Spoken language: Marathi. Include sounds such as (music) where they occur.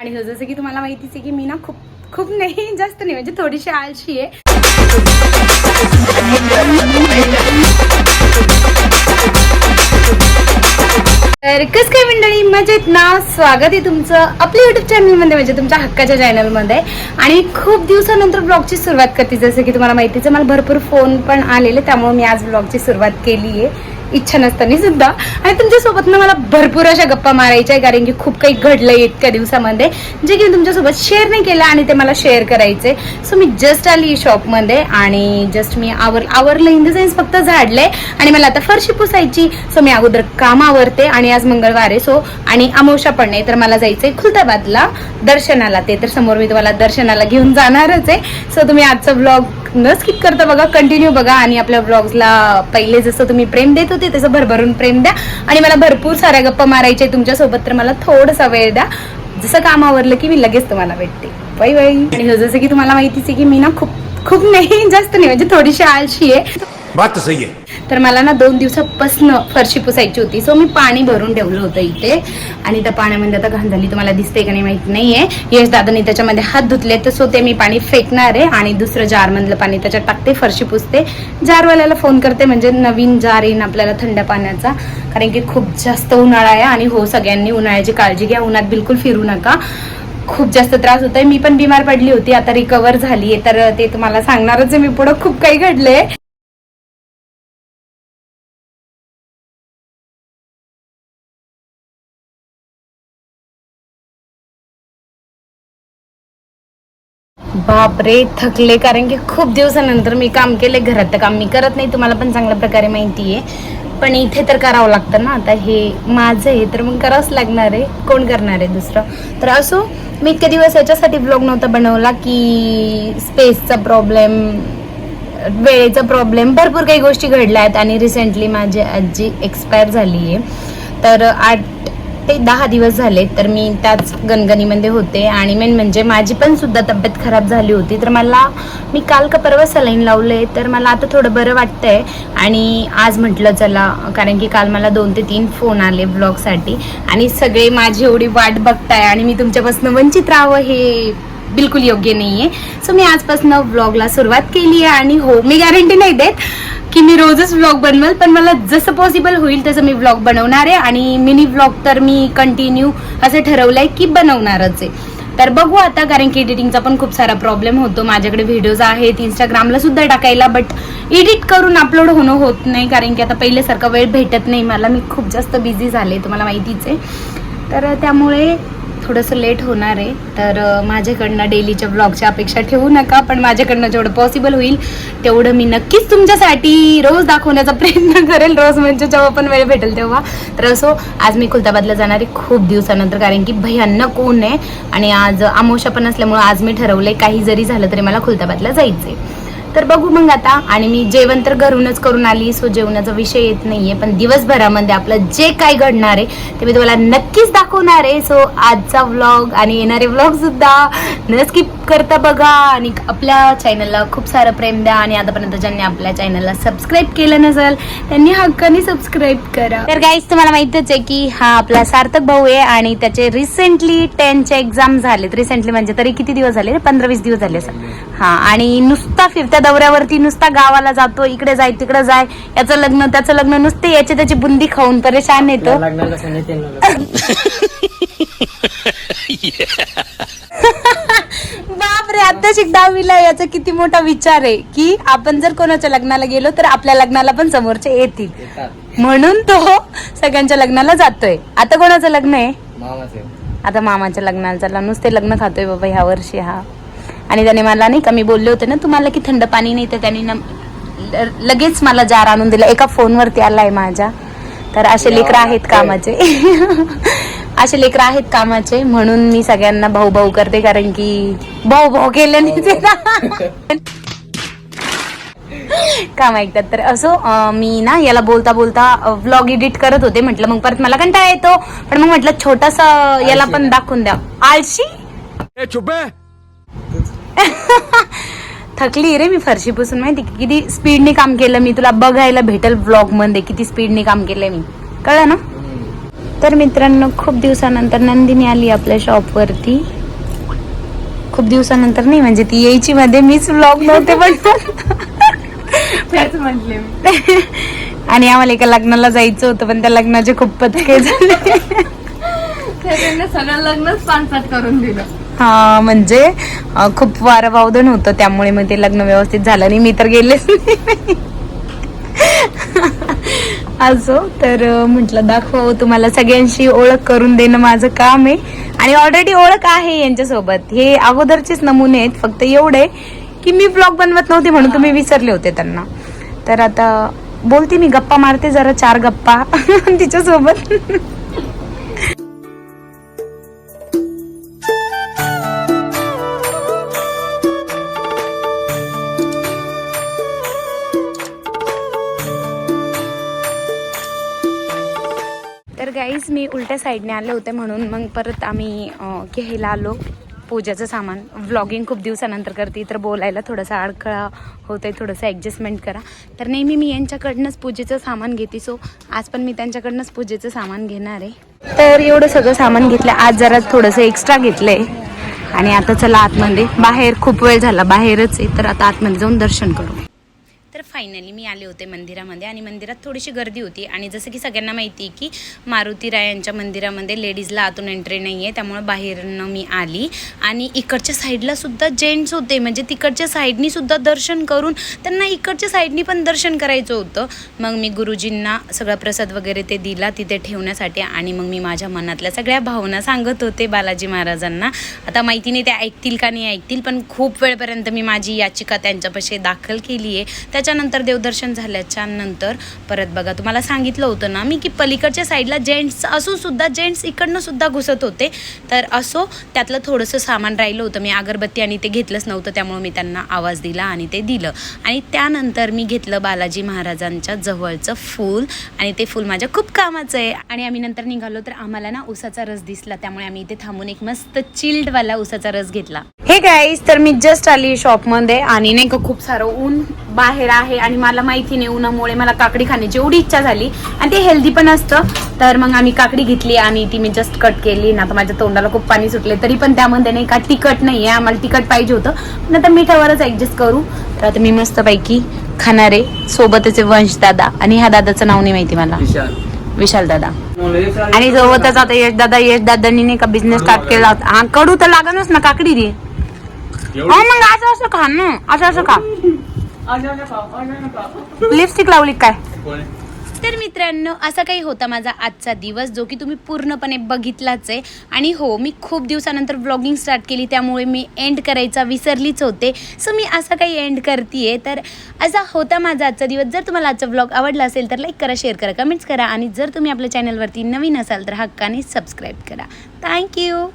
आणि जसं की तुम्हाला माहितीच आहे की मी ना खूप खूप नाही जास्त नाही म्हणजे थोडीशी आळशी आहे. तर कस काय मंडळी मजेत ना? स्वागत आहे तुमचं आपल्या युट्यूब चॅनलमध्ये म्हणजे तुमच्या हक्काच्या चॅनलमध्ये आणि खूप दिवसानंतर ब्लॉगची सुरुवात करते. जसं की तुम्हाला माहितीच मला भरपूर फोन पण आलेले त्यामुळे मी आज ब्लॉगची सुरुवात केली आहे इच्छा नसताना सुद्धा. आणि तुमच्यासोबत ना मला भरपूर अशा गप्पा मारायच्या आहे कारण की खूप काही घडलंय इतक्या दिवसामध्ये जे की मी तुमच्यासोबत शेअर नाही केलं आणि ते मला शेअर करायचे सो मी जस्ट आली शॉपमध्ये आणि जस्ट मी आवर आवरलं. इन द सेन्स फक्त झाडलंय आणि मला आता फरशी पुसायची. सो मी अगोदर काम आवरते आणि आज मंगळवार आहे. सो आणि अमावश्या पण नाही तर मला जायचं आहे खुलताबादला दर्शनाला. ते तर समोर मी तुम्हाला दर्शनाला घेऊन जाणारच आहे. सो तुम्ही आजचा ब्लॉग न स्किप करता बघा कंटिन्यू बघा आणि आपल्या ब्लॉग्सला पहिले जसं तुम्ही प्रेम देत होते तसं भरभरून प्रेम द्या. आणि मला भरपूर साऱ्या गप्पा मारायच्या तुमच्यासोबत तर मला थोडासा वेळ द्या. जसं काम आवरलं की मी लगेच तुम्हाला भेटते. बाई बाई आणि जसं की तुम्हाला माहितीच आहे की मी ना खूप खूप नाही जास्त नाही म्हणजे थोडीशी आळशी आहे. बात सही आहे. तर मला ना दोन दिवसापासनं फरशी पुसायची होती. सो मी पाणी भरून ठेवलं होतं इथे. आणि त्या पाण्यामध्ये आता घाण झाली तुम्हाला दिसते का नाही माहीत नाहीये. यश दादानी त्याच्यामध्ये हात धुतले तर सो ते मी पाणी फेकणार आहे. आणि दुसरं जार मधलं पाणी त्याच्यात टाकते फरशी पुसते. जारवाल्याला फोन करते म्हणजे नवीन जार येईन आपल्याला थंड पाण्याचा. कारण की खूप जास्त उन्हाळा आहे आणि हो सगळ्यांनी उन्हाळ्याची काळजी घ्या. उन्हात बिलकुल फिरू नका. खूप जास्त त्रास होतोय. मी पण बिमार पडली होती. आता रिकवर झाली तर ते तुम्हाला सांगणारच आहे. मी पुढं खूप काही घडलंय. बापरे थकले. कारण की खूप दिवसानंतर मी काम केले घरात तर काम मी करत नाही तुम्हाला पण चांगल्या प्रकारे माहिती आहे. पण इथे तर करावं लागतं ना. आता हे माझं आहे तर मग करावंच लागणार आहे. कोण करणार आहे दुसरं? तर असो मी इतके दिवस याच्यासाठी ब्लॉग नव्हता बनवला की स्पेसचा प्रॉब्लेम वेळेचा प्रॉब्लेम भरपूर काही गोष्टी घडल्या आहेत. आणि रिसेंटली माझी आजी एक्सपायर झाली आहे तर आठ ते दहा दिवस झाले तर मी त्याच गणगणीमध्ये होते. आणि मेन म्हणजे माझी पण सुद्धा तब्येत खराब झाली होती. तर मला मी काल का परवा सलाईन लावले तर मला आता थोडं बरं वाटतंय. आणि आज म्हटलं चला कारण की काल मला दोन ते तीन फोन आले ब्लॉगसाठी आणि सगळे माझी एवढी वाट बघताय आणि मी तुमच्यापासून वंचित राहावं हे बिलकुल योग्य नाहीये. सो मी आजपासून व्लॉगला सुरुवात केली आहे आणि हो मी गॅरंटी नाही देत की मी रोजच व्लॉग बनवेल पण मला जसं पॉसिबल होईल तसं मी व्लॉग बनवणार आहे आणि मिनी व्लॉग तर मी कंटिन्यू असं ठरवलंय की बनवणारच आहे. तर बघू आता कारण की एडिटिंगचा पण खूप सारा प्रॉब्लेम होतो. माझ्याकडे व्हिडिओज आहेत इंस्टाग्रामला सुद्धा टाकायला बट एडिट करून अपलोड होणं होत नाही कारण की आता पहिल्यासारखा वेळ भेटत नाही. मला मी खूप जास्त बिझी झाले तुम्हाला माहितीच आहे. तर त्यामुळे थोडंसं लेट होणार आहे. तर माझ्याकडनं डेलीच्या ब्लॉगच्या अपेक्षा ठेवू नका पण माझ्याकडनं जेवढं पॉसिबल होईल तेवढं मी नक्कीच तुमच्यासाठी रोज दाखवण्याचा प्रयत्न करेल. रोज म्हणजे जेव्हा पण वेळ भेटेल तेव्हा. तर असो आज मी खुलताबादला जाणार आहे खूप दिवसानंतर कारण की भयानक ऊन आहे. आणि आज आमोशा पण असल्यामुळं आज मी ठरवलंय काही जरी झालं तरी मला खुलताबादला जायचं आहे तर बघू मग आता. आणि मी जेवण तर घरूनच करून आली सो जेवणाचा विषय येत नाहीये पण दिवसभरामध्ये आपलं जे काय घडणार आहे ते मी तुम्हाला नक्कीच दाखवणार आहे. सो आजचा व्लॉग आणि येणारे व्लॉग सुद्धा न स्किप करता बघा आणि आपल्या चॅनलला खूप सारं प्रेम द्या आणि आतापर्यंत ज्यांनी आपल्या चॅनलला सबस्क्राईब केलं नसेल त्यांनी हक्काने सबस्क्राईब करा. तर गाईज तुम्हाला माहितच आहे की हा आपला सार्थक भाऊ आहे आणि त्याचे रिसेंटली टेनचे एक्झाम झालेत. रिसेंटली म्हणजे तरी किती दिवस झाले पंधरा वीस दिवस झाले असं. हा आणि नुसता फिरत्या दौऱ्यावरती नुसता गावाला जातो इकडे जाय तिकडे जाय. याचं लग्न त्याचं लग्न नुसते याची त्याची बुंदी खाऊन परेशान येतो. (laughs) (laughs) आता शिक दहावीला याचा किती मोठा विचार आहे की आपण जर कोणाच्या लग्नाला गेलो तर आपल्या लग्नाला पण समोरचे येतील. म्हणून तो सगळ्यांच्या लग्नाला जातोय. आता कोणाचं लग्न आहे? आता मामाच्या लग्नाला चालला नुसते लग्न खातोय बाबा ह्या वर्षी हा. आणि त्याने मला नाही का मी बोलले होते ना तुम्हाला की थंड पाणी नाही तर त्याने ना लगेच मला जार आणून दिला. एका फोनवरती आलाय माझ्या. तर असे लेकर आहेत कामाचे. (laughs) असे लेकर आहेत कामाचे म्हणून मी सगळ्यांना भाऊ भाऊ करते कारण की भाऊ भाऊ केल्याने ते काम ऐकतात. तर असो मी ना याला बोलता बोलता व्लॉग एडिट करत होते. म्हटलं मग परत मला कंटाळा येतो. पण मग म्हटलं छोटासा याला पण दाखवून द्या. आळशी? थकली रे मी फरशी पुसून माहिती? किती स्पीडने काम केलं मी. तुला बघायला भेटेल व्लॉगमध्ये किती स्पीडने काम केलंय मी. कळलं ना? तर मित्रांनो खूप दिवसानंतर नंदिनी आली आपल्या शॉपवरती खूप दिवसानंतर नाही म्हणजे ती यायची मध्ये मीच व्लॉग नव्हते पण. म्हटले आणि आम्हाला एका लग्नाला जायचं होतं पण त्या लग्नाचे खूप पत्के झाले. त्यांनी सगळं लग्नच पानपाट करून दिलं. हा म्हणजे खूप वारं वावदन होतं त्यामुळे मग ते लग्न व्यवस्थित झालं नाही. मी तर गेलेच नाही. आजो. तर म्हटलं दाखवावं तुम्हाला सगळ्यांशी ओळख करून देणं माझं काम आहे. आणि ऑलरेडी ओळख आहे यांच्यासोबत. हे अगोदरचेच नमुने आहेत फक्त एवढे की मी ब्लॉग बनवत नव्हते म्हणून तुम्ही विसरले होते त्यांना. तर आता बोलते मी गप्पा मारते जरा चार गप्पा (laughs) तिच्यासोबत. तर गाईज मी उलट्या साईडने आले होते म्हणून मग परत आम्ही घ्यायला आलो पूजाचं सामान. व्लॉगिंग खूप दिवसानंतर करते तर बोलायला थोडासा अडखळा होत आहे थोडंसं ॲडजस्टमेंट करा. तर नेहमी मी यांच्याकडनंच पूजेचं सामान घेते सो आज पण मी त्यांच्याकडनंच पूजेचं सामान घेणार आहे. तर एवढं सगळं सामान घेतलं आज जरा थोडंसं एक्स्ट्रा घेतलं आहे आणि आता चला आतमध्ये बाहेर खूप वेळ झाला बाहेरच आहे तर आता आतमध्ये जाऊन दर्शन करू. फायनली मी आले होते मंदिरामध्ये आणि मंदिरात थोडीशी गर्दी होती. आणि जसं की सगळ्यांना माहिती आहे की मारुती राय यांच्या मंदिरामध्ये लेडीजला आतून एंट्री नाही आहे त्यामुळे बाहेरनं मी आली. आणि इकडच्या साईडला सुद्धा जेंट्स होते म्हणजे तिकडच्या साईडनी सुद्धा दर्शन करून त्यांना इकडच्या साईडनी पण दर्शन करायचं होतं. मग मी गुरुजींना सगळा प्रसाद वगैरे ते दिला तिथे ठेवण्यासाठी आणि मग मी माझ्या मनातल्या सगळ्या भावना सांगत होते बालाजी महाराजांना. आता माहिती नाही ते ऐकतील का नाही ऐकतील पण खूप वेळपर्यंत मी माझी याचिका त्यांच्यापाशी दाखल केली आहे त्याच्यानंतर देवदर्शन झाल्याच्यानंतर परत बघा तुम्हाला सांगितलं होतं ना मी की पलीकडच्या साईडला जेंट्स असून सुद्धा जेंट्स इकडनं सुद्धा घुसत होते. तर असो त्यातलं थोडंसं सामान राहिलं होतं. मी अगरबत्ती आणि ते घेतलंच नव्हतं त्यामुळे मी त्यांना आवाज दिला आणि ते दिलं. आणि त्यानंतर मी घेतलं बालाजी महाराजांच्या जवळचं फूल आणि ते फूल माझ्या खूप कामाचं आहे. आणि आम्ही नंतर निघालो तर आम्हाला ना उसाचा रस दिसला. त्यामुळे आम्ही इथे थांबून एक मस्त चिल्डवाला उसाचा रस घेतला. हे गाईज तर मी जस्ट आली शॉपमध्ये आणि नाही का खूप सारं ऊन बाहेर आहे आणि मला माहिती नाही उन्हामुळे मला काकडी खाण्याची एवढी इच्छा झाली. आणि ते हेल्दी पण असतं. तर मग आम्ही काकडी घेतली आणि ती मी जस्ट कट केली. ना आता माझ्या तोंडाला खूप पाणी सुटले तरी पण त्यामध्ये नाही का तिखट नाही आहे आम्हाला तिखट पाहिजे होतं. पण आता मिठावरच ऍडजस्ट करू. तर आता मी मस्तपैकी खाणार आहे. सोबतच वंश दादा. आणि ह्या दादाचं नाव नाही माहिती मला. विशाल. दादा. आणि सोबतच आता यश दादा. यश दादांनी नाही का बिझनेस स्टार्ट केला होता. हा कडू तर लागणच ना काकडी रे. हो मग असं असं खा ना. असं असं खा. लिपस्टिक लावली काय? तर मित्रांनो असा काही होता माझा आजचा दिवस जो की तुम्ही पूर्णपणे बघितलाच आहे. आणि हो मी खूप दिवसानंतर ब्लॉगिंग स्टार्ट केली त्यामुळे मी एंड करायचा विसरलीच होते. सो मी असा काही एंड करते तर असा होता माझा आजचा दिवस. जर तुम्हाला आजचा ब्लॉग आवडला असेल तर लाईक करा शेअर करा कमेंट्स करा. आणि जर तुम्ही आपल्या चॅनलवरती नवीन असाल तर हक्काने सबस्क्राईब करा. थँक्यू